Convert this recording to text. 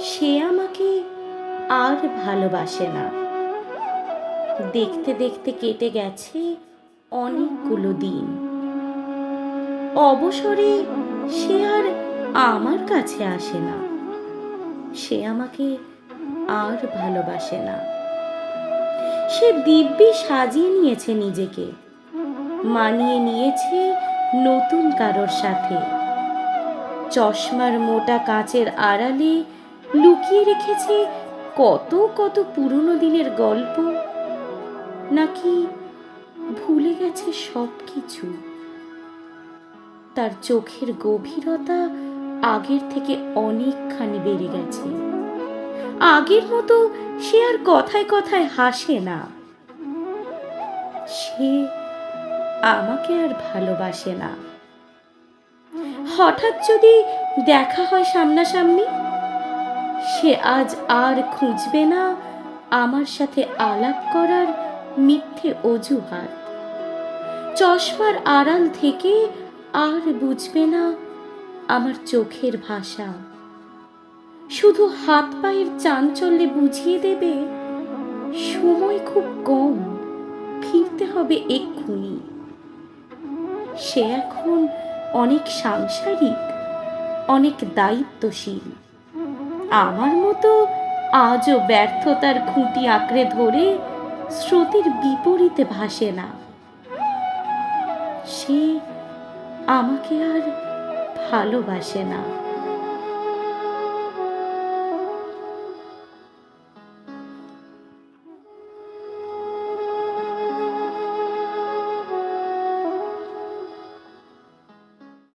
সে আমাকে আর ভালোবাসে না। দেখতে দেখতে কেটে গেছে অনেকগুলো দিন। অবসরে সে আর আমার কাছে আসে না। সে আমাকে আর ভালোবাসে না। সে দিব্যি সাজিয়ে নিয়েছে নিজেকে। মানিয়ে নিয়েছে নতুন কারোর সাথে। চশমার মোটা কাঁচের আড়ালে লুকিয়ে রেখেছে কত কত পুরনো দিনের গল্প। নাকি ভুলে গেছে সব কিছু তার চোখের গভীরতা আগের থেকে অনেকখানি বেড়ে গেছে। আগের মতো সে আর কথায় কথায় হাসে না। সে আমাকে আর ভালোবাসে না। হঠাৎ যদি দেখা হয় সামনাসামনি, সে আজ আর খুঁজবে না আমার সাথে আলাপ করার মিথ্যে অজুহাত। চশমার আড়াল থেকে আর বুঝবে না আমার চোখের ভাষা। শুধু হাত পায়ের চাঞ্চল্যে বুঝিয়ে দেবে, সময় খুব কম, ফিরতে হবে এক্ষুনি। সে এখন অনেক সাংসারিক, অনেক দায়িত্বশীল। আমার মতো আজও ব্যর্থতার খুঁটি আঁকড়ে ধরে স্রোতের বিপরীতে ভাসে না। সে আমাকে আর ভালোবাসে না।